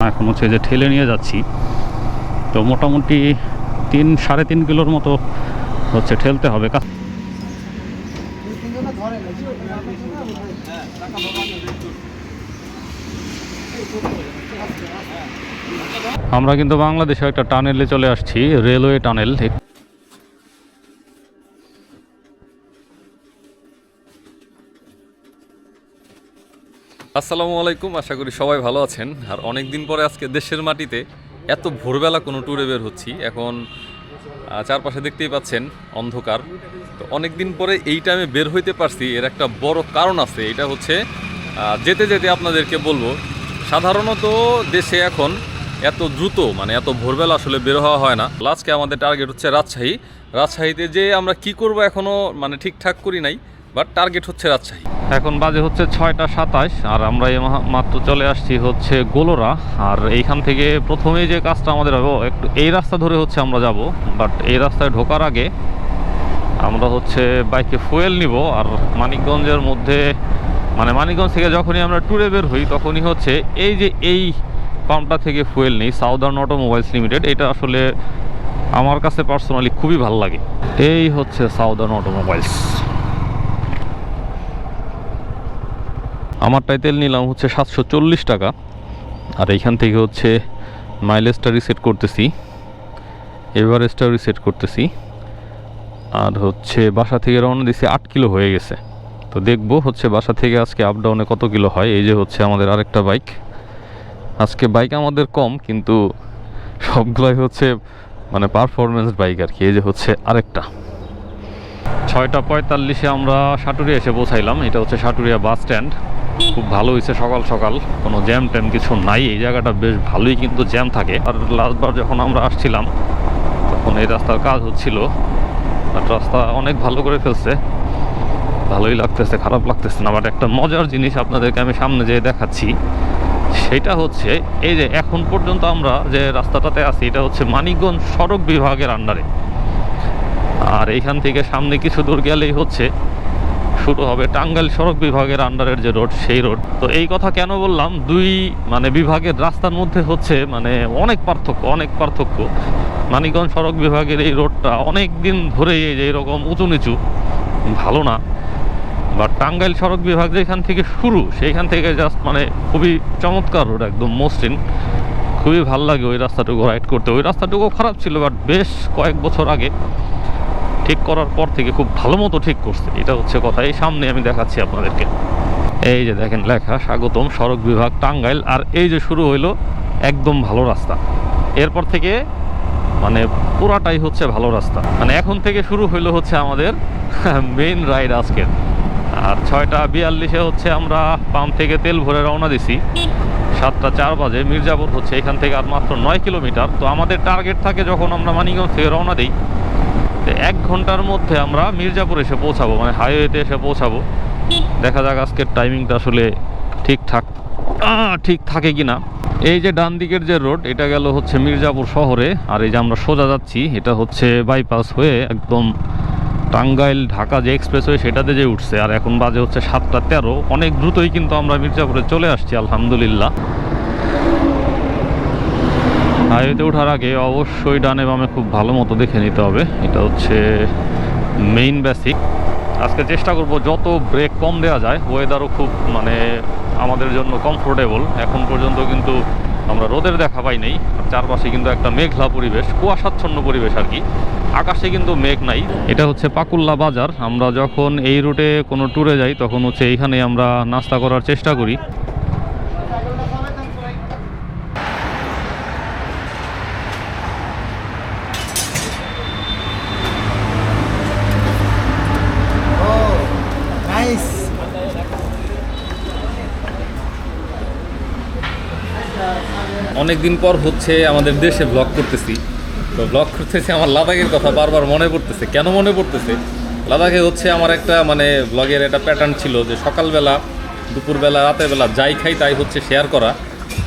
এখন হচ্ছে যে ঠেলে নিয়ে যাচ্ছি। তো মোটামুটি তিন, সাড়ে তিন কিলোর মতো হচ্ছে ঠেলতে হবে। আমরা কিন্তু বাংলাদেশে একটা টানেলে চলে আসছি, রেলওয়ে টানেল। আসসালামু আলাইকুম, আশা করি সবাই ভালো আছেন। আর অনেক দিন পরে আজকে দেশের মাটিতে এত ভোরবেলা কোনো ট্যুরে বের হচ্ছি। এখন চারপাশে দেখতেই পাচ্ছেন অন্ধকার। তো অনেক দিন পরে এই টাইমে বের হইতে পারছি, এর একটা বড় কারণ আছে। এটা হচ্ছে যেতে যেতে আপনাদেরকে বলব, সাধারণত দেশে এখন এত দ্রুত মানে এত ভোরবেলা আসলে বের হওয়া হয় না। লাস্টকে আমাদের টার্গেট হচ্ছে রাজশাহী। রাজশাহীতে যে আমরা কি করব এখনও মানে ঠিকঠাক করি নাই। বাট টার্গেট হচ্ছে রাজশাহী। এখন বাজে হচ্ছে ছয়টা সাতাশ, আর আমরা এই মাত্র চলে আসছি হচ্ছে গোলোরা। আর এইখান থেকে প্রথমেই যে কাজটা আমাদের হবে একটু এই রাস্তা ধরে হচ্ছে আমরা যাব, বাট এই রাস্তায় ঢোকার আগে আমরা হচ্ছে বাইকে ফুয়েল নিব। আর মানিকগঞ্জের মধ্যে মানে মানিকগঞ্জ থেকে যখনই আমরা ট্যুরে বের হই, তখনই হচ্ছে এই যে এই পাম্পটা থেকে ফুয়েল নিই, সাউদার্ন অটোমোবাইলস লিমিটেড। এটা আসলে আমার কাছে পার্সোনালি খুবই ভালো লাগে। এই হচ্ছে সাউদার্ন অটোমোবাইলস। আমারটাই তেল নিলাম হচ্ছে সাতশো চল্লিশ টাকা। আর এইখান থেকে হচ্ছে মাইলেজটা রিসেট করতেছি। এভারেজটা রিসেট করতেছি। আর হচ্ছে বাসা থেকে রওনা দিছি আট কিলো হয়ে গেছে। তো দেখব হচ্ছে বাসা থেকে আজকে আপ ডাউনে কত কিলো হয়। এই যে হচ্ছে আমাদের আরেকটা বাইক আজকে বাইক আমাদের কম, কিন্তু সবগুলাই হচ্ছে মানে পারফরমেন্স বাইক আর কি। এই যে হচ্ছে আরেকটা। ছয়টা পঁয়তাল্লিশে আমরা সাটুরিয়া এসে পৌঁছাইলাম। এটা হচ্ছে সাটুরিয়া বাস স্ট্যান্ড খুব ভালো হয়েছে সকাল সকাল। কোনো জ্যাম ট্যাম কিছু নাই, এই জায়গাটা বেশ ভালোই কিন্তু জ্যাম থাকে। আর লাস্টবার যখন আমরা আসছিলাম, তখন এই রাস্তার কাজ হচ্ছিল। আর রাস্তা অনেক ভালো করে ফেলছে। ভালোই লাগতেছে, খারাপ লাগতেছে না। বাট একটা মজার জিনিস আপনাদেরকে আমি সামনে যেয়ে দেখাচ্ছি, সেটা হচ্ছে এই যে এখন পর্যন্ত আমরা যে রাস্তাটাতে আছি, এটা হচ্ছে মানিকগঞ্জ সড়ক বিভাগের আন্ডারে আর এইখান থেকে সামনে কিছু দূর গেলেই হচ্ছে শুরু হবে টাঙ্গাইল সড়ক বিভাগের আন্ডারের যে রোড, সেই রোড। তো এই কথা কেন বললাম? দুই মানে বিভাগের রাস্তার মধ্যে হচ্ছে মানে অনেক পার্থক্য অনেক পার্থক্য। মানিকগঞ্জ সড়ক বিভাগের এই রোডটা অনেক দিন ধরেই এরকম উঁচু নিচু ভালো না। বা টাঙ্গাইল সড়ক বিভাগ যেখান থেকে শুরু, সেইখান থেকে জাস্ট মানে খুবই চমৎকার রোড একদম, মসৃণ। খুবই ভালো লাগে ওই রাস্তাটুকু রাইড করতে। ওই রাস্তাটুকু খারাপ ছিল বাট বেশ কয়েক বছর আগে ঠিক করার পর থেকে খুব ভালো মতো ঠিক করছে। এটা হচ্ছে কথা। এই সামনে আমি দেখাচ্ছি আপনাদেরকে। এই যে দেখেন লেখা, স্বাগতম সড়ক বিভাগ টাঙ্গাইল। আর এই যে শুরু হইল একদম ভালো রাস্তা। এরপর থেকে মানে পুরাটাই হচ্ছে ভালো রাস্তা। মানে এখন থেকে শুরু হইল হচ্ছে আমাদের মেইন রাইড আজকের আর ছয়টা বিয়াল্লিশে হচ্ছে আমরা পাম্প থেকে তেল ভরে রওনা দিছি। সাতটা চার বাজে। মির্জাপুর হচ্ছে এখান থেকে আর মাত্র নয় কিলোমিটার। তো আমাদের টার্গেট থাকে যখন আমরা মানিগঞ্জ থেকে রওনা দিই তো এক ঘণ্টার মধ্যে আমরা মির্জাপুর এসে পৌঁছাবো মানে হাইওয়েতে এসে পৌঁছাবো। দেখা যাক আজকের টাইমিংটা আসলে ঠিকঠাক ঠিক থাকে কি না এই যে ডান দিকের যে রোড এটা গেল হচ্ছে মির্জাপুর শহরে, আর এই যে আমরা সোজা যাচ্ছি, এটা হচ্ছে বাইপাস হয়ে একদম টাঙ্গাইল ঢাকা যে এক্সপ্রেস এক্সপ্রেসওয়ে সেটাতে যে উঠছে। আর এখন বাজে হচ্ছে সাতটা তেরো। অনেক দ্রুতই কিন্তু আমরা মির্জাপুরে চলে আসছি, আলহামদুলিল্লাহ। হাইওয়েতে ওঠার আগে অবশ্যই ডানে বামে খুব ভালো মতো দেখে নিতে হবে। এটা হচ্ছে মেইন বেসিক আজকে চেষ্টা করব যত ব্রেক কম দেওয়া যায় ওয়েদারও খুব মানে আমাদের জন্য কমফোর্টেবল এখন পর্যন্ত কিন্তু আমরা রোদের দেখা পাই নাই চারপাশে কিন্তু একটা মেঘলা পরিবেশ, কুয়াশাচ্ছন্ন পরিবেশ আর কি। আকাশে কিন্তু মেঘ নাই। এটা হচ্ছে পাকুল্লা বাজার। আমরা যখন এই রুটে কোনো ট্যুরে যাই, তখন হচ্ছে এইখানে আমরা নাস্তা করার চেষ্টা করি। অনেক দিন পর হচ্ছে আমাদের দেশে ব্লগ করতেছি। তো ব্লগ করতেছি, আমার লাদাখের কথা বারবার মনে পড়তেছে। কেন মনে পড়তেছে? লাদাখে হচ্ছে আমার একটা মানে ব্লগের একটা প্যাটার্ন ছিল যে সকালবেলা, দুপুরবেলা বেলা যাই খাই তাই হচ্ছে শেয়ার করা।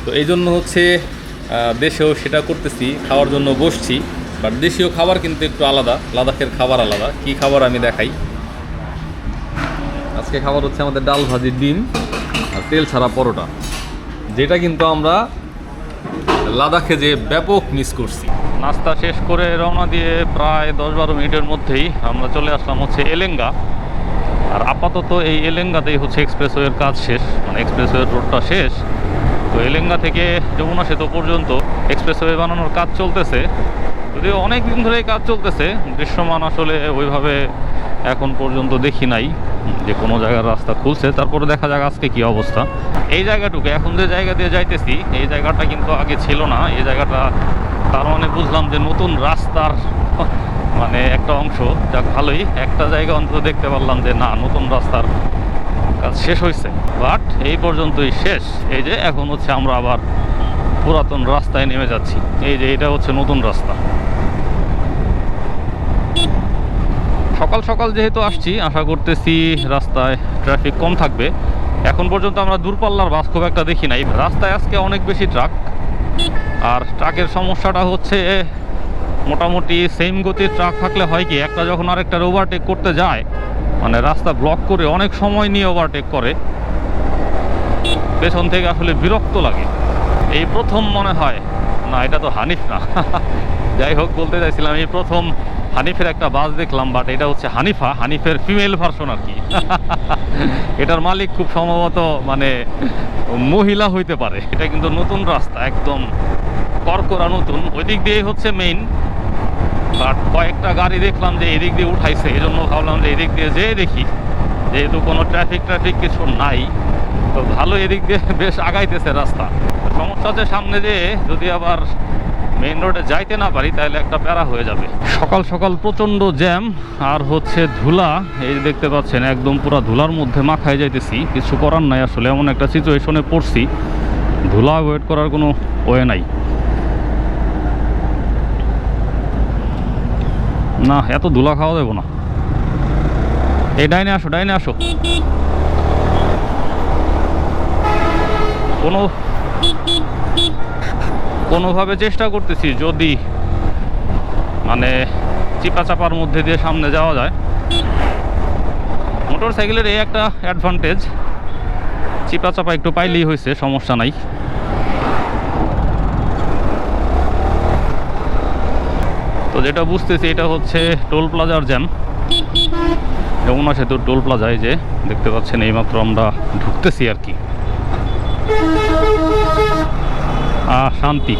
তো এই জন্য হচ্ছে দেশেও সেটা করতেছি, খাওয়ার জন্য বসছি। বাট দেশীয় খাবার কিন্তু একটু আলাদা, লাদাখের খাবার আলাদা। কি খাবার আমি দেখাই? আজকে খাবার হচ্ছে আমাদের ডাল ভাজি ডিম আর তেল ছাড়া পরোটা। যেটা কিন্তু আমরা লাদাখে যে ব্যাপক মিস করছি। নাস্তা শেষ করে রওনা দিয়ে প্রায় দশ বারো মিনিটের মধ্যেই আমরা চলে আসলাম হচ্ছে এলেঙ্গা। আর আপাতত এই এলেঙ্গাতেই হচ্ছে এক্সপ্রেসওয়ের কাজ শেষ মানে এক্সপ্রেসওয়ের রোডটা শেষ। তো এলেঙ্গা থেকে যমুনা সেতু পর্যন্ত এক্সপ্রেসওয়ে বানানোর কাজ চলতেছে। যদিও অনেক দিন ধরে কাজ চলতেছে, দৃশ্যমান আসলে ওইভাবে এখন পর্যন্ত দেখি নাই যে কোনো জায়গার রাস্তা খুলছে, তারপরে দেখা যাক আজকে কি অবস্থা। এই জায়গাটুকু, এখন যে জায়গা দিয়ে যাইতেছি, এই জায়গাটা কিন্তু আগে ছিল না। এই জায়গাটা তার মানে বুঝলাম যে নতুন রাস্তার মানে একটা অংশ, যাক ভালোই। একটা জায়গা অন্তত দেখতে পারলাম যে না, নতুন রাস্তার কাজ শেষ হয়েছে বাট এই পর্যন্তই শেষ। এই যে এখন হচ্ছে আমরা আবার পুরাতন রাস্তায় নেমে যাচ্ছি। এই যে এটা হচ্ছে নতুন রাস্তা। সকাল সকাল যেহেতু আসছি, আশা করতেছি রাস্তায় ট্রাফিক কম থাকবে। এখন পর্যন্ত আমরা দূরপাল্লার বাস খুব একটা দেখি নাই। রাস্তায় আজকে অনেক বেশি ট্রাক আর ট্রাকের সমস্যাটা হচ্ছে, মোটামুটি সেম গতির ট্রাক থাকলে হয় কি, একটা যখন আরেকটার ওভারটেক করতে যায় মানে রাস্তা ব্লক করে অনেক সময় নিয়ে ওভারটেক করে। পেছন থেকে আসলে বিরক্ত লাগে। এই প্রথম মনে হয়, না, এটা তো হানিফ না। যাই হোক, বলতে চাইছিলাম, এই প্রথম হানিফের একটা বাস দেখলাম বাট এটা হচ্ছে হানিফা। হানিফের ফিমেল ভার্সন আর কি। এটার মালিক খুব সম্ভবত মানে মহিলা হইতে পারে। এটা কিন্তু নতুন রাস্তা একদম করকরা নতুন। ওই দিক দিয়ে হচ্ছে মেইন বাট কয়েকটা গাড়ি দেখলাম যে এদিক দিয়ে উঠাইছে এই জন্য ভাবলাম যে এদিক দিয়ে যেয়ে দেখি। যেহেতু কোনো ট্রাফিক ট্রাফিক কিছু নাই তো ভালো এদিক দিয়ে বেশ আগাইতেছে রাস্তা। সমস্যা হচ্ছে সামনে দিয়ে যদি আবার রোডে যাইতে না পারি, তাহলে একটা প্যারা হয়ে যাবে। সকাল সকাল প্রচণ্ড জ্যাম, আর হচ্ছে ধুলা। এই দেখতে পাচ্ছেন, একদম পুরো ধুলার মধ্যে মাখায় যাইতেছি। কিছু করার নাই আসলে, এমন একটা সিচুয়েশনে পড়ছি। ধুলা ওয়েট করার কোনো ওয়ে নাই। না, এত ধুলা খাওয়া দেবো না। এই ডাইনে আসো ডাইনে আসো। কোনো কোনোভাবে চেষ্টা করতেছি যদি মানে চিপা চাপার মধ্যে দিয়ে সামনে যাওয়া যায়। মোটর সাইকেলের এই একটা অ্যাডভান্টেজ চিপা চাপা একটু পাইলেই হয়েছে, সমস্যা নাই। তো যেটা বুঝতেছি এটা হচ্ছে টোল প্লাজার জ্যাম। যমুনা সেতুর টোল প্লাজায় যে দেখতে পাচ্ছেন, এইমাত্র আমরা ঢুকতেছি আর কি আহ শান্তি।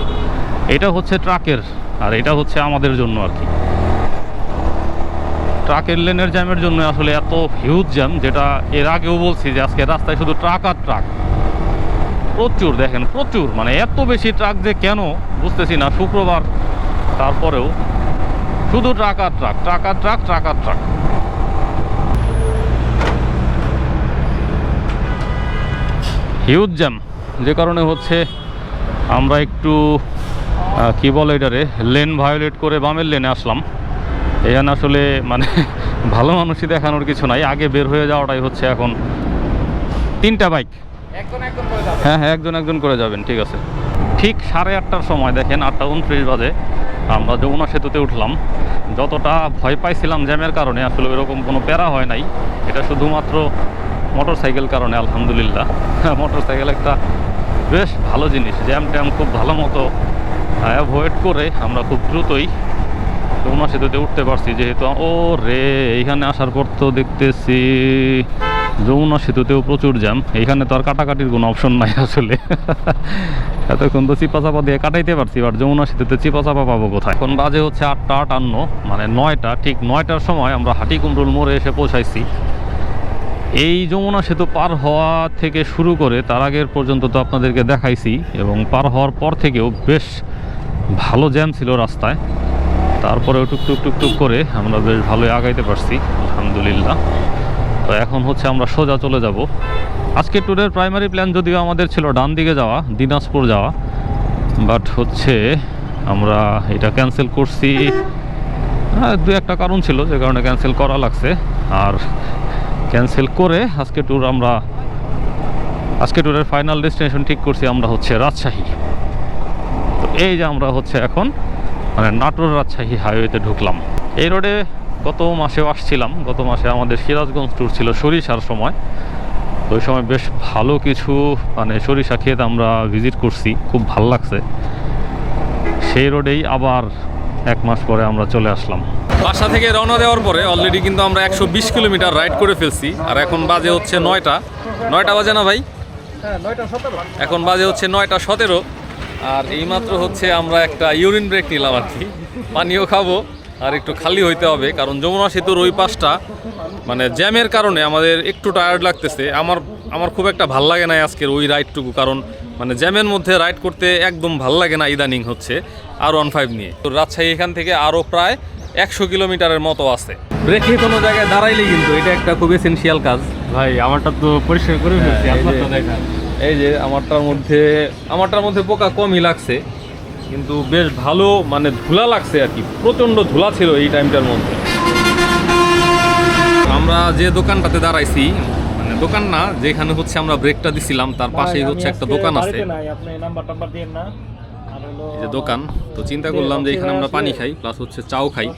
এটা হচ্ছে ট্রাকের, আর এটা হচ্ছে আমাদের জন্য আর কি। ট্রাকের লেনের জ্যামের জন্য আসলে এত হিউজ জ্যাম যেটা এর আগেও বলছি যে আজকে রাস্তায় শুধু ট্রাক আর ট্রাক। প্রচুর দেখেন, প্রচুর। মানে এত বেশি ট্রাক যে কেন, বুঝতেছি না, শুক্রবার তারপরেও। শুধু ট্রাক আর ট্রাক ট্রাক আর ট্রাক ট্রাক আর ট্রাক। হিউজ জ্যাম যে কারণে হচ্ছে আমরা একটু কি বলে এটারে লেন ভায়োলেট করে বামের লেনে আসলাম। এখানে আসলে মানে ভালো মানুষই দেখানোর কিছু নাই। আগে বের হয়ে যাওয়াটাই হচ্ছে এখন। তিনটা বাইক হ্যাঁ হ্যাঁ একজন একজন করে যাবেন ঠিক আছে। ঠিক সাড়ে আটটার সময় দেখেন আটটা উনত্রিশ বাজে। আমরা যমুনা সেতুতে উঠলাম। যতটা ভয় পাইছিলাম জ্যামের কারণে আসলে এরকম কোনো প্যারা হয় নাই। এটা শুধুমাত্র মোটর সাইকেল কারণে আলহামদুলিল্লাহ। মোটর সাইকেল একটা বেশ ভালো জিনিস জ্যাম ট্যাম খুব ভালো মতো অ্যাভয়েড করে আমরা খুব দ্রুতই যমুনা সেতুতে উঠতে পারছি যেহেতু ও রে, এইখানে আসার পর তো দেখতেছি যমুনা সেতুতেও প্রচুর জ্যাম এইখানে তো আর কাটাকাটির কোনো অপশন নাই আসলে। এতক্ষণ তো চিপা চাপা দিয়ে কাটাইতে পারছি আর যমুনা সেতুতে চিপা চাপা পাবো কোথায়? এখন বাজে হচ্ছে আটটা আটান্ন মানে নয়টা, ঠিক নয়টার সময় আমরা হাটিকুমরুল মোড়ে এসে পৌঁছাইছি। এই যমুনা সেতু পার হওয়া থেকে শুরু করে তার আগের পর্যন্ত তো আপনাদেরকে দেখাইছি এবং পার হওয়ার পর থেকেও বেশ ভালো জ্যাম ছিল রাস্তায়। তারপরেও টুকটুক টুকটুক করে আমরা বেশ ভালোই আগাইতে পারছি, আলহামদুলিল্লাহ। তো এখন হচ্ছে আমরা সোজা চলে যাব। আজকে ট্যুরের প্রাইমারি প্ল্যান যদিও আমাদের ছিল ডান দিকে যাওয়া, দিনাজপুর যাওয়া বাট হচ্ছে আমরা এটা ক্যান্সেল করছি। হ্যাঁ দু একটা কারণ ছিল, যে কারণে ক্যান্সেল করা লাগছে। আর ক্যান্সেল করে আজকে ট্যুর আমরা, আজকে ট্যুরের ফাইনাল ডেস্টিনেশন ঠিক করছি আমরা হচ্ছে রাজশাহী। তো এই যে আমরা হচ্ছে এখন মানে নাটোর রাজশাহী হাইওয়েতে ঢুকলাম। এই রোডে গত মাসেও আসছিলাম, গত মাসে আমাদের সিরাজগঞ্জ ট্যুর ছিল সরিষার সময়। তো ওই সময় বেশ ভালো কিছু মানে সরিষা ক্ষেত আমরা ভিজিট করছি, খুব ভালো লাগছে। সেই রোডেই আবার এক মাস পরে আমরা চলে আসলাম। বাসা থেকে রওনা দেওয়ার পরে অলরেডি কিন্তু আমরা একশো বিশ কিলোমিটার রাইড করে ফেলছি। আর এখন বাজে হচ্ছে নয়টা। নয়টা বাজে না ভাই? এখন বাজে হচ্ছে নয়টা সতেরো। আর এইমাত্র হচ্ছে আমরা একটা ইউরিন ব্রেক নিলাম আর কি। পানিও খাব। আর একটু খালি হইতে হবে কারণ যমুনা সেতুর ওই পাশটা মানে জ্যামের কারণে আমাদের একটু টায়ার্ড লাগতেছে। আমার আমার খুব একটা ভালো লাগে না আজকের ওই রাইডটুকু কারণ মানে জ্যামের মধ্যে রাইড করতে একদম ভালো লাগে না ইদানিং হচ্ছে আর ওয়ান ফাইভ নিয়ে। তো রাজশাহী এখান থেকে আরও প্রায় একশো কিলোমিটারের মতো আছে। ব্রেকে কোনো জায়গায় দাঁড়াইলে কিন্তু এটা একটা খুব এসেন্সিয়াল কাজ। ভাই আমারটা তো পরিষ্কার করে ফেলছি হ্যাঁ, এই যে- দেখা এই যে আমারটার মধ্যে আমারটার মধ্যে পোকা কমই লাগছে কিন্তু বেশ ভালো মানে ধুলা লাগছে আর কি প্রচণ্ড ধুলা ছিল এই টাইমটার মধ্যে। আমরা যে দোকানটাতে দাঁড়াইছি দোকান না যেখানে হচ্ছে আমরা ব্রেকটা দিছিলাম তার পাশেই হচ্ছে একটা দোকান আছে। এই যে দোকান তো চিন্তা করলাম যে এখানে আমরা পানি খাই প্লাস হচ্ছে চাও খাই।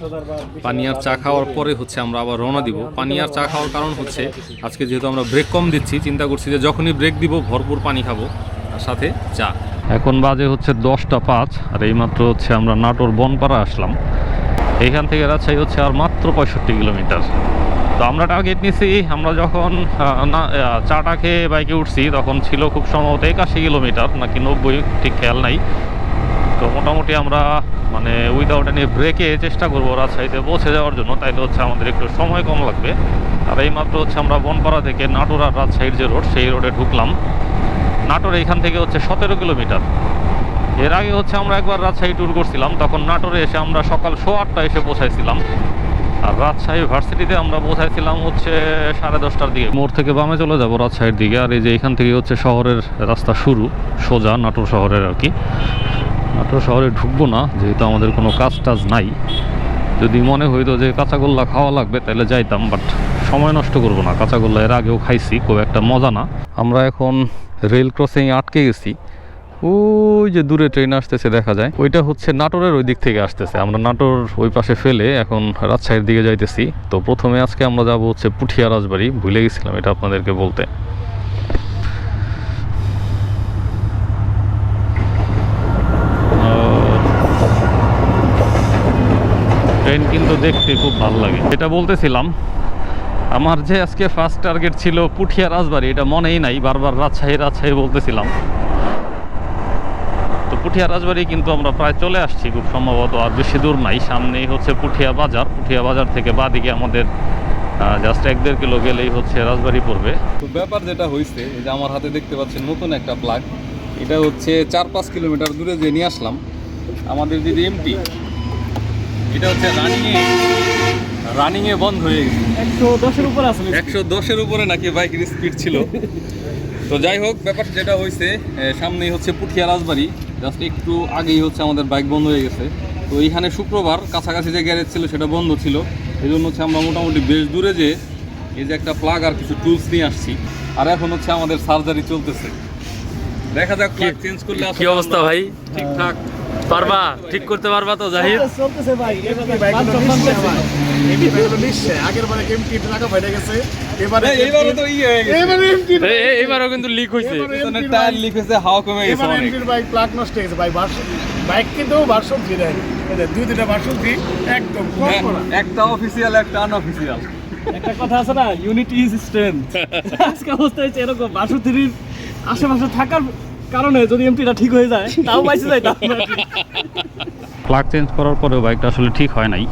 পানি আর চা খাওয়ার পরে হচ্ছে আমরা আবার রওনা দিব। পানি আর চা খাওয়ার কারণ হচ্ছে আজকে যেহেতু আমরা ব্রেক কম দিচ্ছি চিন্তা করছি যে যখনই ব্রেক দিব ভরপুর পানি খাব আর সাথে চা। এখন বাজে হচ্ছে দশটা পাঁচ আর এইমাত্র হচ্ছে আমরা নাটোর বনপাড়া আসলাম। এখান থেকে রাজশাহী হচ্ছে আর মাত্র পঁয়ষট্টি কিলোমিটার। তো আমরা টার্গেট নিছি, আমরা যখন না চাটা খেয়ে বাইকে উঠছি, তখন ছিল খুব সম্ভবত একাশি কিলোমিটার, নাকি নব্বই, ঠিক খেয়াল নাই। তো মোটামুটি আমরা মানে উইদাউট এনি ব্রেকে চেষ্টা করব রাজশাহীতে পৌঁছে যাওয়ার জন্য, তাইলে হচ্ছে আমাদের একটু সময় কম লাগবে। আর এইমাত্র হচ্ছে আমরা বনপাড়া থেকে নাটোর আর রাজশাহীর যে রোড, সেই রোডে ঢুকলাম। নাটোর এইখান থেকে হচ্ছে সতেরো কিলোমিটার। এর আগে হচ্ছে আমরা একবার রাজশাহী ট্যুর করছিলাম, তখন নাটোরে এসে আমরা সকাল শো আটটা এসে পৌঁছাইছিলাম। আর রাজশাহী ভার্সিটিতে আমরা পৌঁছাইছিলাম হচ্ছে সাড়ে দশটার দিকে। মোড় থেকে বামে চলে যাব রাজশাহীর দিকে। আর এই যে এখান থেকে হচ্ছে শহরের রাস্তা শুরু, সোজা নাটোর শহরের আর কি। নাটোর শহরে ঢুকবো না, যেহেতু আমাদের কোনো কাজ টাজ নাই। যদি মনে হইতো যে কাঁচাগোল্লা খাওয়া লাগবে, তাহলে যাইতাম বাট সময় নষ্ট করব না। কাঁচাগোল্লা এর আগেও খাইছি, খুব একটা মজা না। আমরা এখন রেল ক্রসিং আটকে গেছি। ওই যে দূরে ট্রেন আসতেছে, দেখা যায়। ওইটা হচ্ছে নাটোরের ওই দিক থেকে আসতেছে। আমরা নাটোর ওই পাশে ফেলে এখন রাজশাহীর দিকে যাইতেছি। তো প্রথমে আজকে আমরা যাব হচ্ছে পুঠিয়া রাজবাড়ি। ভুলে গেছিলাম এটা আপনাদেরকে বলতে। ট্রেন কিন্তু দেখতে খুব ভালো লাগে। এটা বলতেছিলাম, আমার যে আজকে ফার্স্ট টার্গেট ছিল পুঠিয়া রাজবাড়ি, এটা মনেই নাই। বারবার রাজশাহী রাজশাহী বলতেছিলাম। পুঠিয়া রাজবাড়ি কিন্তু আমরা প্রায় চলে আসছি খুব সম্ভবত আর বেশি দূর নাই। সামনেই হচ্ছে পুঠিয়া বাজার। পুঠিয়া বাজার থেকে বাদিকে আমাদের জাস্ট এক দেড় কিলো গেলেই হচ্ছে রাজবাড়ি পড়বে। তো ব্যাপার যেটা হয়েছে যে আমার হাতে দেখতে পাচ্ছেন নতুন একটা প্লাগ এটা হচ্ছে চার পাঁচ কিলোমিটার দূরে যে নিয়ে আসলাম আমাদের যদি এমটি এটা হচ্ছে রানিংয়ে রানিংয়ে বন্ধ হয়ে গেছে। একশো দশের উপরে আছে একশো দশের উপরে নাকি বাইকের স্পিড ছিল। তো যাই হোক ব্যাপার যেটা হয়েছে সামনেই হচ্ছে পুঠিয়া রাজবাড়ি। জাস্ট একটু আগেই হচ্ছে আমাদের বাইক বন্ধ হয়ে গেছে। তো এইখানে শুক্রবার কাছাকাছি যে গ্যারেজ ছিল সেটা বন্ধ ছিল। এই জন্য হচ্ছে আমরা মোটামুটি বেশ দূরে যে এই যে একটা প্লাগ আর কিছু টুলস নিয়ে আসছি। আর এখন হচ্ছে আমাদের সার্জারি চলতেছে। দেখা যাক চেঞ্জ করলে কি অবস্থা ভাই? ঠিকঠাক পারবা? ঠিক করতে পারবা তো জাহিদ? চলতেছে ভাই। আগের বারে এমটি টাকা বেড়ে গেছে এবারে এই, এইবারে তো ইয়ে হয়ে এবারও কিন্তু লিক হয়েছে টায়ার লিক হয়েছে হাওয়া কমে গেছে বাইক প্লাগ নষ্ট ভাই বাইক কিন্তু দেয়। দুই দুটা একদম হ্যাঁ, একটা অফিসিয়াল একটা আনঅফিসিয়াল একটা কথা আছে না ইউনিটি ইজ স্ট্রেংথ আজকে অবস্থা হচ্ছে এরকম আশেপাশে থাকার কারণে যদি এমটিটা ঠিক হয়ে যায়, তাও বাইসে যায়। প্লাগ চেঞ্জ করার পরেও বাইকটা আসলে ঠিক হয় নাই।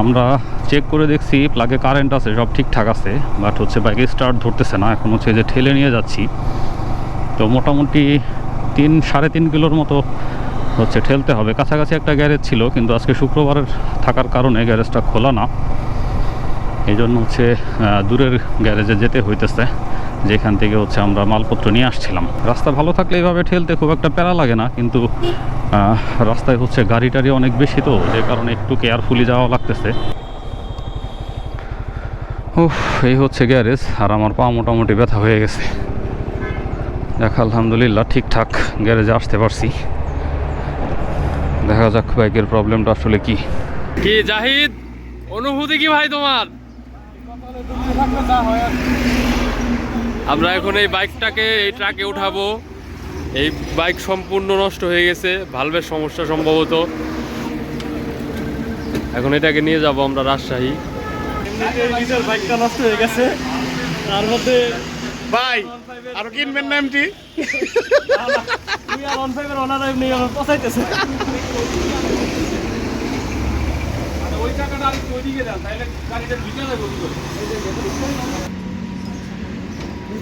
আমরা চেক করে দেখছি প্লাগে কারেন্ট আছে, সব ঠিকঠাক আছে বাট হচ্ছে বাইকে স্টার্ট ধরতেছে না, এখন হচ্ছে যে ঠেলে নিয়ে যাচ্ছি। তো মোটামুটি তিন, সাড়ে তিন কিলোর মতো হচ্ছে ঠেলতে হবে। কাছাকাছি একটা গ্যারেজ ছিল, কিন্তু আজকে শুক্রবারের থাকার কারণে গ্যারেজটা খোলা না। এই জন্য হচ্ছে দূরের গ্যারেজে যেতে হইতেছে। যেখান থেকে হচ্ছে আমরা মালপত্র নিয়ে আসছিলাম। রাস্তা ভালো থাকলে এইভাবে ঠেলতে খুব একটা প্যারা লাগে না, কিন্তু রাস্তায় হচ্ছে গাড়ি টাড়ি অনেক বেশি তো, যে কারণে একটু কেয়ারফুলি যাওয়া লাগতেছে। উফ, এই হচ্ছে গ্যারেজ, আর আমার পা মোটামুটি ব্যথা হয়ে গেছে। দেখ, আলহামদুলিল্লাহ ঠিকঠাক গ্যারেজে আসতে পারছি। দেখা যাক বাইকের প্রবলেমটা আসলে কি। কি জাহিদ? অনুভূতি কি ভাই তোমার? আমরা এখন এই বাইকটাকে এই ট্রাকে উঠাবো। এই বাইক সম্পূর্ণ নষ্ট হয়ে গেছে ভালভের সমস্যা সম্ভবত। এখন এটাকে নিয়ে যাব আমরা রাজশাহী। নিজের বাইকটা নষ্ট হয়ে গেছে তার মধ্যে ভাই আর কিনবেন না এমটি? আর ওয়ান ফাইভের ওনার এমনি ওই টাকাটা আরেকটু ওইদিকে দেন তাহলে গাড়িটা ঢুকে যাবে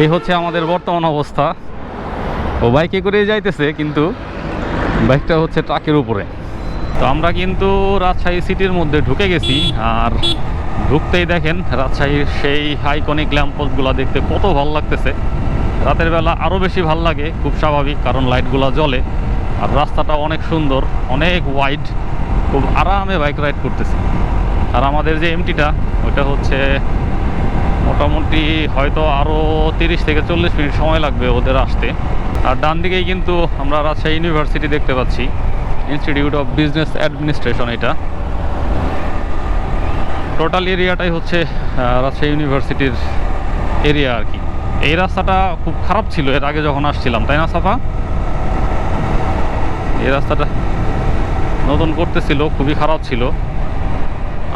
এই হচ্ছে আমাদের বর্তমান অবস্থা। ও বাইকে করে যাইতেছে, কিন্তু বাইকটা হচ্ছে ট্রাকের উপরে। তো আমরা কিন্তু রাজশাহী সিটির মধ্যে ঢুকে গেছি, আর ঢুকতেই দেখেন রাজশাহীর সেই আইকনিক ল্যাম্পোস্টগুলো দেখতে কত ভালো লাগতেছে। রাতের বেলা আরও বেশি ভালো লাগে, খুব স্বাভাবিক, কারণ লাইটগুলো জ্বলে, আর রাস্তাটা অনেক সুন্দর, অনেক ওয়াইড খুব আরামে বাইক রাইড করতেছি। আর আমাদের যে এমটিটা ওটা হচ্ছে মোটামুটি হয়তো আরও তিরিশ থেকে চল্লিশ মিনিট সময় লাগবে ওদের আসতে। আর ডান দিকেই কিন্তু আমরা রাজশাহী ইউনিভার্সিটি দেখতে পাচ্ছি ইনস্টিটিউট অফ বিজনেস অ্যাডমিনিস্ট্রেশন এটা। টোটাল এরিয়াটাই হচ্ছে রাজশাহী ইউনিভার্সিটির এরিয়া আর কি। এই রাস্তাটা খুব খারাপ ছিল এর আগে যখন আসছিলাম, তাই না সাফা? এই রাস্তাটা নতুন করতেছিল, খুবই খারাপ ছিল।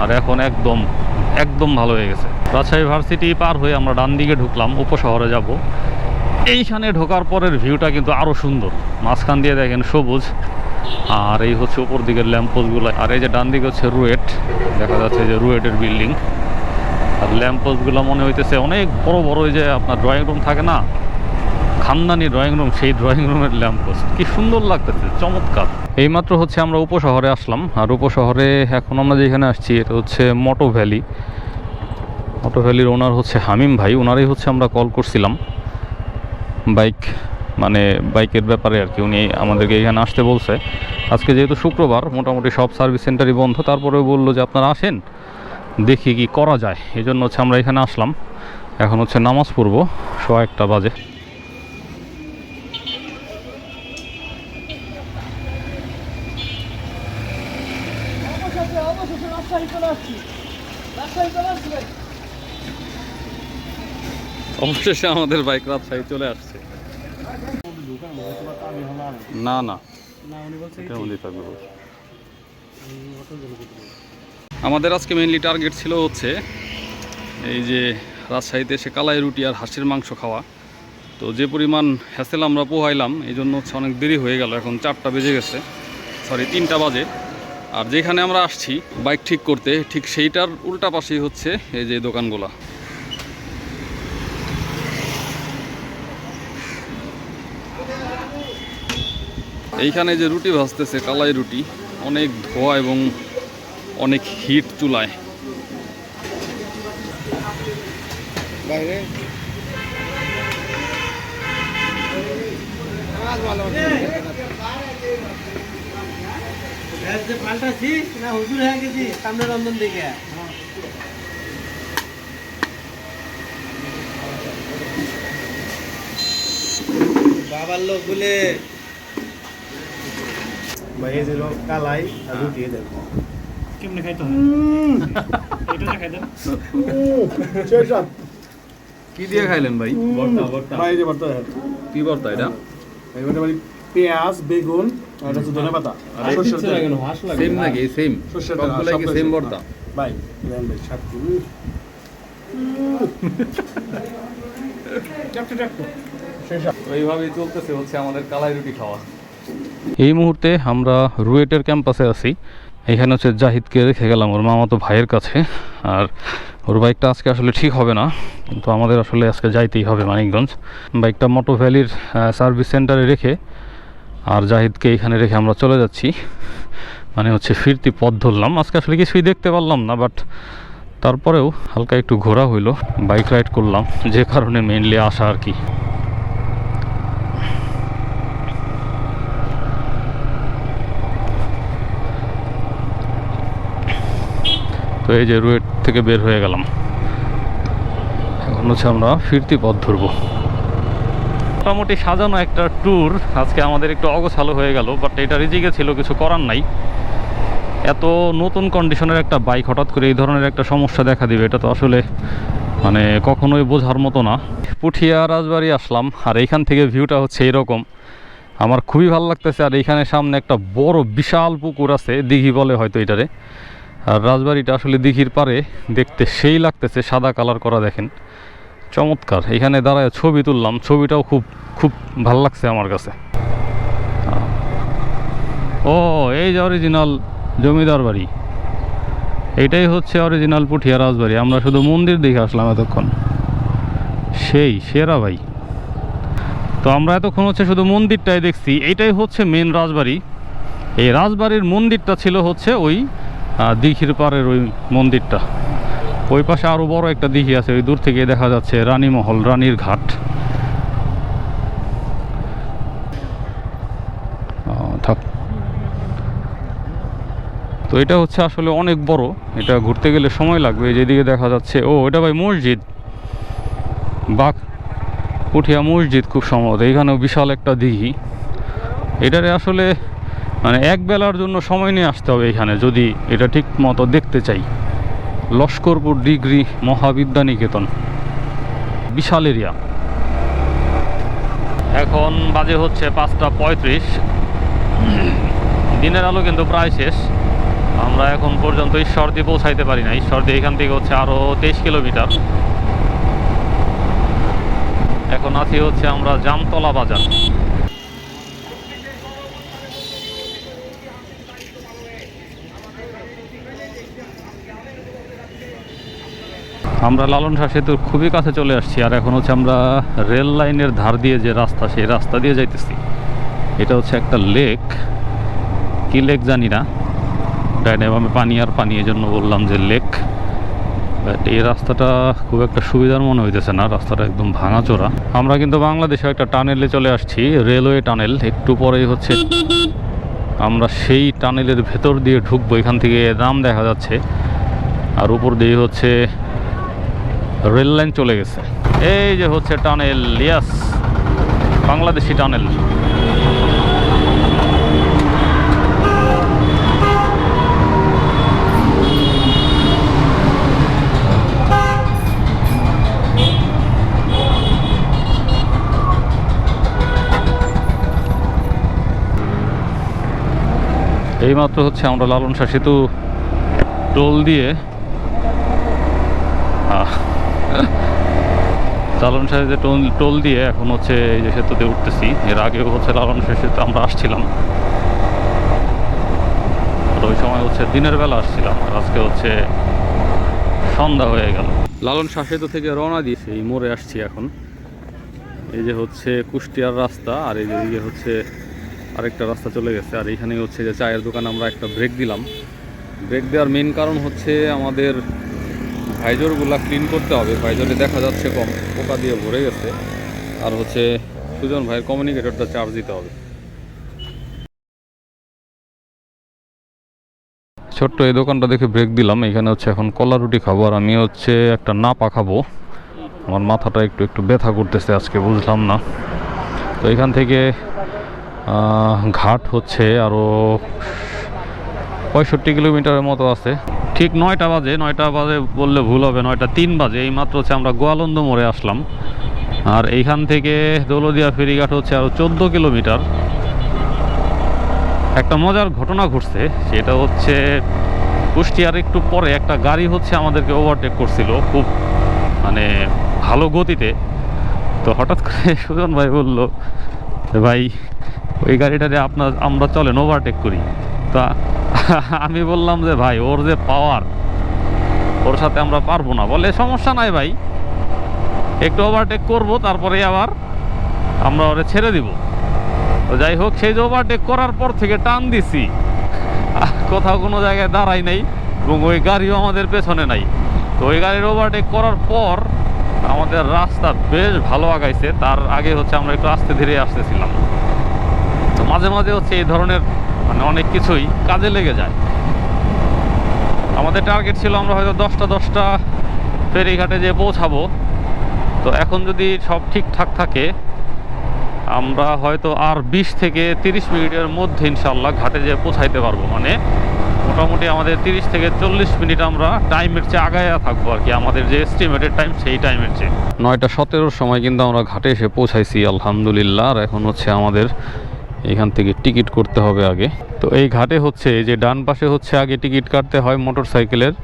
আর এখন একদম একদম ভালো হয়ে গেছে। রাজশাহী ভার্সিটি পার হয়ে আমরা ডান দিকে ঢুকলাম, উপশহরে যাব। এইখানে ঢোকার পরের ভিউটা কিন্তু আরও সুন্দর। মাঝখান দিয়ে দেখেন সবুজ, আর এই হচ্ছে উপর দিকের ল্যাম্পোস্টগুলো আর এই যে ডান দিকে হচ্ছে রুয়েট, দেখা যাচ্ছে যে রুয়েটের বিল্ডিং। আর ল্যাম্পোস্টগুলো মনে হইতেছে অনেক বড় বড় যে আপনার ড্রয়িং রুম থাকে না খানদানি ড্রয়িং রুম সেই ড্রয়িং রুমের ল্যাম্পোস্ট কি সুন্দর লাগতেছে, চমৎকার। এইমাত্র হচ্ছে আমরা উপশহরে আসলাম, আর উপশহরে এখন আমরা যেখানে আসছি, এটা হচ্ছে মটো ভ্যালি মটো ভ্যালির ওনার হচ্ছে হামিম ভাই ওনারই হচ্ছে আমরা কল করছিলাম। বাইক মানে বাইকের ব্যাপারে আর কি, উনি আমাদেরকে এখানে আসতে বলছে। আজকে যেহেতু শুক্রবার, মোটামুটি সব সার্ভিস সেন্টারই বন্ধ, তারপরেও বলল যে আপনারা আসেন, দেখি কি করা যায়। এই জন্য হচ্ছে আমরা এখানে আসলাম। এখন হচ্ছে নামাজ পড়ব, সোয়া একটা বাজে। অবশেষে আমাদের বাইক রাজশাহী চলে আসছে। না না। আমাদের আজকে মেনলি টার্গেট ছিল হচ্ছে এই যে রাজশাহীতে এসে কালাই রুটি আর হাঁসের মাংস খাওয়া। তো যে পরিমাণ হ্যাসেল আমরা পোহাইলাম, এই জন্য হচ্ছে অনেক দেরি হয়ে গেল। এখন চারটা বেজে গেছে। সরি তিনটা বাজে। আর যেখানে আমরা আসছি বাইক ঠিক করতে, ঠিক সেইটার উল্টা পাশেই হচ্ছে এই যে দোকানগুলা। এইখানে যে রুটি ভাজতেছে, কালাই রুটি, অনেক ধোয়া এবং অনেক হিট চুলায়। বাইরে? পাল্টাছিস না হুজুর হয়ে গেছিস সামনে রন্ধন দিকে বাবার লোক বলে ভাই এই দিল কালাই আর রুটি দেন কেমনে খাইতে হয় এটা না খাইতেন শেষ কি দিয়ে খাইলেন ভাই? ভাই যে বর্তা কি বর্তা এটা? বাড়ি পেঁয়াজ বেগুন এটা ধনে পাতা। সেম নাকি? সেম। সবগুলাই কি সেম। ভাই এইভাবেই চলতেছে হচ্ছে আমাদের কালাই রুটি খাওয়া। এই মুহূর্তে আমরা রুয়েটের ক্যাম্পাসে আছি। এখানে হচ্ছে জাহিদকে রেখে গেলাম ওর মামাতো ভাইয়ের কাছে। আর ওর বাইকটা আজকে আসলে ঠিক হবে না কিন্তু আমাদের আসলে আজকে যাইতেই হবে মানিকগঞ্জ। বাইকটা মোটো ভ্যালির সার্ভিস সেন্টারে রেখে আর জাহিদকে এখানে রেখে আমরা চলে যাচ্ছি। মানে হচ্ছে ফিরতি পথ ধরলাম। আজকে আসলে কিছুই দেখতে পারলাম না বাট তারপরেও হালকা একটু ঘোরা হইল বাইক রাইড করলাম, যে কারণে মেইনলি আসা আর কি। তো এই যে রুয়েট থেকে বের হয়ে গেলাম। এখন হচ্ছে আমরা ফিরতি পথ ধরবো। মোটামুটি সাজানো একটা ট্যুর আজকে আমাদের একটু অগোছালো হয়ে গেল বাট এটা রিজিকে ছিল, কিছু করার নাই। এত নতুন কন্ডিশনের একটা বাইক হঠাৎ করে এই ধরনের একটা সমস্যা দেখা দিবে, এটা তো আসলে মানে কখনোই বোঝার মতো না। পুঠিয়া রাজবাড়ি আসলাম, আর এইখান থেকে ভিউটা হচ্ছে এরকম। আমার খুবই ভালো লাগতেছে, আর এইখানে সামনে একটা বড় বিশাল পুকুর আছে, দিঘি বলে হয়তো এটারে। আর রাজবাড়িটা আসলে দিঘির পারে দেখতে সেই লাগতেছে, সাদা কালার করা দেখেন। চমৎকার। এখানে দাঁড়ায় ছবি তুললাম। ছবিটাও খুব খুব ভালো লাগছে আমার কাছে। ও, এই যে অরিজিনাল জমিদার বাড়ি। এটাই হচ্ছে অরিজিনাল পুঠিয়া রাজবাড়ি। আমরা শুধু মন্দির দেখে আসলাম এতক্ষণ। সেই, সেরা ভাই। তো আমরা এতক্ষণ হচ্ছে শুধু মন্দিরটাই দেখছি। এইটাই হচ্ছে মেন রাজবাড়ি। এই রাজবাড়ির মন্দিরটা ছিল হচ্ছে ওই দিঘির পাড়ের ওই মন্দিরটা। ওই পাশে আরও বড় একটা দিঘি আছে, ওই দূর থেকে দেখা যাচ্ছে রানীমহল রানীর ঘাট। থাক। তো এটা হচ্ছে আসলে অনেক বড়, এটা ঘুরতে গেলে সময় লাগবে যেদিকে দেখা যাচ্ছে, ও, এটা ভাই মসজিদ। বাঘ পুঠিয়া মসজিদ খুব সম্ভবত এখানেও বিশাল একটা দিঘি। এটারে আসলে মানে এক বেলার জন্য সময় নিয়ে আসতে হবে এখানে, যদি এটা ঠিক মতো দেখতে চাই। লস্করপুর ডিগ্রি মহাবিদ্যানিকেতন। বিশাল এরিয়া। এখন বাজে হচ্ছে পাঁচটা পঁয়ত্রিশ। দিনের আলো কিন্তু প্রায় শেষ। আমরা এখন পর্যন্ত ঈশ্বরদী পৌঁছাইতে পারি না ঈশ্বরদী এখান থেকে হচ্ছে আরও তেইশ কিলোমিটার। এখন আছি হচ্ছে আমরা জামতলা বাজার। আমরা লালন শাহ সেতুর খুবই কাছে চলে আসছি, আর এখন হচ্ছে আমরা রেল লাইনের ধার দিয়ে যে রাস্তা, সেই রাস্তা দিয়ে যাইতেছি। এটা হচ্ছে একটা লেক। কি লেক জানি না। ডাইনে বামে পানি আর পানি এই জন্য বললাম যে লেক। বাট এই রাস্তাটা খুব একটা সুবিধার মনে হইতেছে না। রাস্তাটা একদম ভাঙাচোরা। আমরা কিন্তু বাংলাদেশে একটা টানেলে চলে আসছি, রেলওয়ে টানেল। একটু পরেই হচ্ছে আমরা সেই টানেলের ভেতর দিয়ে ঢুকবো। এখান থেকে নাম দেখা যাচ্ছে। আর উপর দিয়ে হচ্ছে রেল লাইন চলে গেছে। এই যে হচ্ছে টানেল ইয়াস বাংলাদেশি টানেল। এইমাত্র হচ্ছে আমরা লালন শাহ সেতু টোল দিয়ে আহ, লালন শাহ যে টোল টোল দিয়ে এখন হচ্ছে এই যে সেতুতে উঠতেছি, এর আগেও হচ্ছে লালন শাহ সেতু আমরা আসছিলাম। আর ওই সময় হচ্ছে দিনের বেলা আসছিলাম আর আজকে হচ্ছে সন্ধ্যা হয়ে গেল। লালন শাহ সেতু থেকে রওনা দিয়েছি, এই মোড়ে আসছি এখন। এই যে হচ্ছে কুষ্টিয়ার রাস্তা আর এই যে হচ্ছে আরেকটা রাস্তা চলে গেছে আর এইখানে হচ্ছে যে চায়ের দোকান আমরা একটা ব্রেক দিলাম। ব্রেক দেওয়ার মেন কারণ হচ্ছে আমাদের ভাইজরগুলা ক্লিন করতে হবে। ভাইজরে দেখা যাচ্ছে কম পোকা দিয়ে ভরে গেছে। আর হচ্ছে সুজন ভাইয়ের কমিউনিকেটরটা চার্জ দিতে হবে। ছোট্ট এই দোকানটা দেখে ব্রেক দিলাম। এখানে হচ্ছে এখন কলা রুটি খাব আর আমি হচ্ছে একটা নাপা খাব। আমার মাথাটা একটু একটু ব্যথা করতেছে আজকে, বুঝলাম না। তো এখান থেকে ঘাট হচ্ছে আরও পঁয়ষট্টি কিলোমিটারের মতো আছে। ঠিক নয়টা বাজে নয়টা বাজে বললে ভুল হবে, নয়টা তিন বাজে এই মাত্র হচ্ছে আমরা গোয়ালন্দ মোড়ে আসলাম। আর এইখান থেকে দৌলদিয়া ফেরিঘাট হচ্ছে আরও চোদ্দ কিলোমিটার। একটা মজার ঘটনা ঘটছে, সেটা হচ্ছে কুষ্টিয়ার একটু পরে একটা গাড়ি হচ্ছে আমাদেরকে ওভারটেক করছিল, খুব মানে ভালো গতিতে। তো হঠাৎ করে সুজন ভাই বলল, ভাই, ওই গাড়িটাতে আপনার, আমরা চলেন ওভারটেক করি। তা আমি বললাম যে, ভাই, ওর যে পাওয়ার ওর সাথে আমরা পারব না। বলে, সমস্যা নাই ভাই, একটু ওভারটেক করব, তারপরে আবার আমরা ওরে ছেড়ে দিব। তো যাই হোক, সেই যে ওভারটেক করার পর থেকে টান দিছি। কোথাও কোনো জায়গায় দাঁড়াই নাই, এবং ওই গাড়িও আমাদের পেছনে নাই। তো ওই গাড়ির ওভারটেক করার পর আমাদের রাস্তা বেশ ভালো আগাইছে। তার আগে হচ্ছে আমরা একটু আস্তে ধীরে আসতেছিলাম। তো মাঝে মাঝে হচ্ছে এই ধরনের মানে অনেক কিছুই কাজে লেগে যায়। আমাদের টার্গেট ছিল আমরা হয়তো দশটা দশটা ফেরিঘাটে যেয়ে পৌঁছাবো। তো এখন যদি সব ঠিকঠাক থাকে, আমরা হয়তো আর বিশ থেকে তিরিশ মিনিটের মধ্যে ইনশাল্লাহ ঘাটে যেয়ে পৌঁছাইতে পারব। মানে মোটামুটি আমাদের তিরিশ থেকে চল্লিশ মিনিট আমরা টাইমের চেয়ে আগায়া থাকব আর কি, আমাদের যে এস্টিমেটেড টাইম সেই টাইমের চেয়ে। নয়টা সতেরোর সময় কিন্তু আমরা ঘাটে এসে পৌঁছাইছি, আলহামদুলিল্লাহ। আর এখন হচ্ছে আমাদের এখান থেকে টিকিট করতে হবে আগে। তো এই ঘাটে হচ্ছে যে ডান পাশে হচ্ছে আগে টিকিট কাটতে হয় মোটর সাইকেলের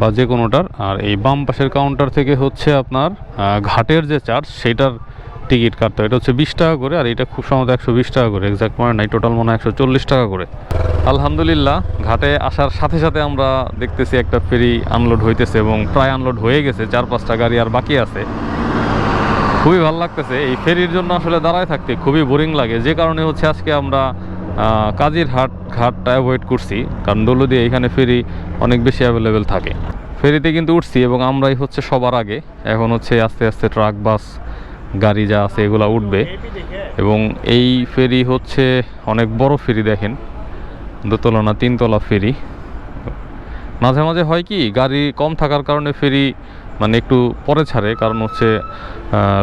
বা যে কোনোটার, আর এই বাম পাশের কাউন্টার থেকে হচ্ছে আপনার ঘাটের যে চার্জ, সেটার টিকিট কাটতে হয়। এটা হচ্ছে বিশ টাকা করে, আর এটা খুব সম্ভবত একশো বিশ টাকা করে এক্সাক্ট মনে নাই টোটাল মনে হয় একশো চল্লিশ টাকা করে। আলহামদুলিল্লাহ, ঘাটে আসার সাথে সাথে আমরা দেখতেছি একটা ফেরি আনলোড হইতেছে এবং প্রায় আনলোড হয়ে গেছে, চার পাঁচটা গাড়ি আর বাকি আছে। খুবই ভালো লাগতেছে। এই ফেরির জন্য আসলে দাঁড়ায় থাকতে খুবই বোরিং লাগে। যে কারণে হচ্ছে আজকে আমরা কাজির হাট, ঘাটটা অ্যাভয়েড করছি। কারণ দৌলদিয়া এখানে ফেরি অনেক বেশি অ্যাভেলেবেল থাকে। ফেরিতে কিন্তু উঠছি এবং আমরাই হচ্ছে সবার আগে। এখন হচ্ছে আস্তে আস্তে ট্রাক বাস গাড়ি যা আছে এগুলো উঠবে। এবং এই ফেরি হচ্ছে অনেক বড় ফেরি দেখেন। দোতলা না তিনতলা ফেরি। মাঝে মাঝে হয় কি, গাড়ি কম থাকার কারণে ফেরি মানে একটু পরে ছাড়ে, কারণ হচ্ছে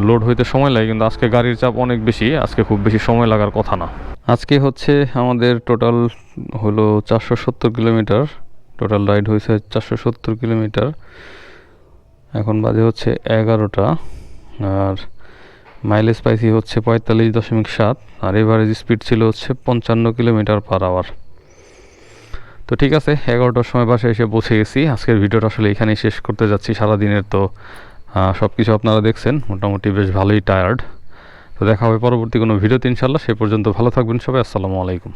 লোড হইতে সময় লাগে, কিন্তু আজকে গাড়ির চাপ অনেক বেশি, আজকে খুব বেশি সময় লাগার কথা না। আজকে হচ্ছে আমাদের টোটাল হলো চারশো সত্তর কিলোমিটার টোটাল রাইড হয়েছে চারশো সত্তর কিলোমিটার। এখন বাজে হচ্ছে এগারোটা, আর মাইলেজ পাইছি হচ্ছে পঁয়তাল্লিশ দশমিক সাত, আর এভারেজ স্পিড ছিল হচ্ছে পঞ্চান্ন কিলোমিটার পার আওয়ার তো ঠিক আছে, এগারোটার সময় বাসায় এসে পৌঁছে গেছি। আজকের ভিডিওটা আসলে এখানেই শেষ করতে যাচ্ছি সারাদিনের তো সব কিছু আপনারা দেখছেন, মোটামুটি বেশ ভালোই টায়ার্ড তো দেখা হবে পরবর্তী কোনো ভিডিও ইনশাল্লাহ সে পর্যন্ত ভালো থাকবেন সবাই, আসসালামু আলাইকুম।